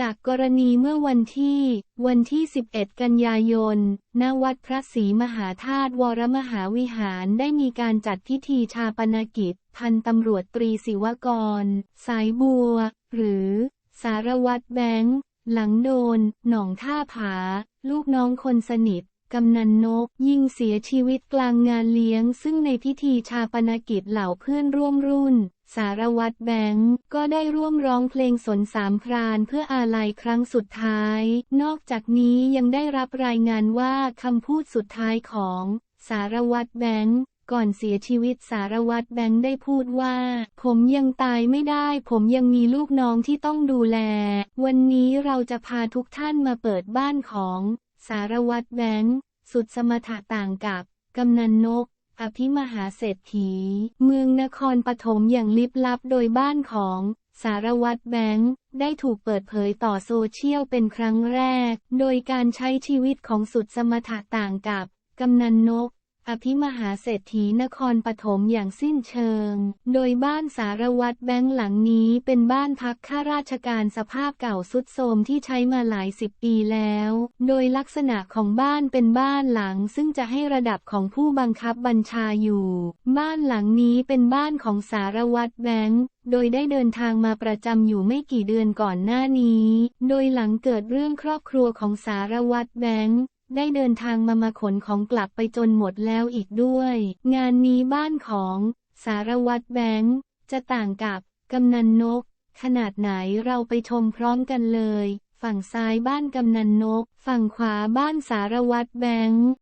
จากกรณีเมื่อวันที่ วันที่ 11 กันยายน ณ วัดพระศรีมหาธาตุวรมหาวิหารได้มีการจัดพิธีชาปนกิจ พันตำรวจตรีศิวกร สายบัว หรือ สารวัตรแบงค์ หลังโดน หนองท่าผา ลูกน้องคนสนิท กำนันนก ยิงเสียชีวิตกลางงานเลี้ยง ซึ่งในพิธีชาปนกิจเหล่าเพื่อนร่วมรุ่น สารวัตรแบงค์ก็ได้ร่วมร้องเพลงสนสามพรานเพื่ออาลัยครั้งสุดท้าย นอกจากนี้ยังได้รับรายงานว่าคำพูดสุดท้ายของ สารวัตรแบงค์ก่อนเสียชีวิตสารวัตรแบงค์ได้พูดว่า ผมยังตายไม่ได้ ผมยังมีลูกน้องที่ต้องดูแล วันนี้เราจะพาทุกท่านมาเปิดบ้านของ สารวัตรแบงค์สุดสมถะต่างกับ กำนันนก อภิมหาเศรษฐี เมืองนครปฐมอย่างลิบลับโดยบ้านของสารวัตรแบงค์ได้ถูกเปิดเผยต่อโซเชียลเป็นครั้งแรก โดยการใช้ชีวิตของสุดสมถะต่างกับ กำนันนก อภิมหาเศรษฐีนครปฐมอย่างสิ้นเชิง โดยบ้านสารวัตรแบงค์หลังนี้เป็นบ้านพักข้าราชการสภาพเก่าสุดโทรมที่ใช้มาหลายสิบปีแล้ว โดยลักษณะของบ้านเป็นบ้านหลังซึ่งจะให้ระดับของผู้บังคับบัญชาอยู่ บ้านหลังนี้เป็นบ้านของสารวัตรแบงค์โดยได้เดินทางมาประจำอยู่ไม่กี่เดือนก่อนหน้านี้ โดยหลังเกิดเรื่องครอบครัวของสารวัตรแบงค์ ได้เดินทางมามาขนของกลับไปจนหมดแล้วอีกด้วย งานนี้บ้านของสารวัตรแบงค์จะต่างกับกำนันนก ขนาดไหนเราไปชมพร้อมกันเลย ฝั่งซ้ายบ้านกำนันนก ฝั่งขวาบ้านสารวัตรแบงค์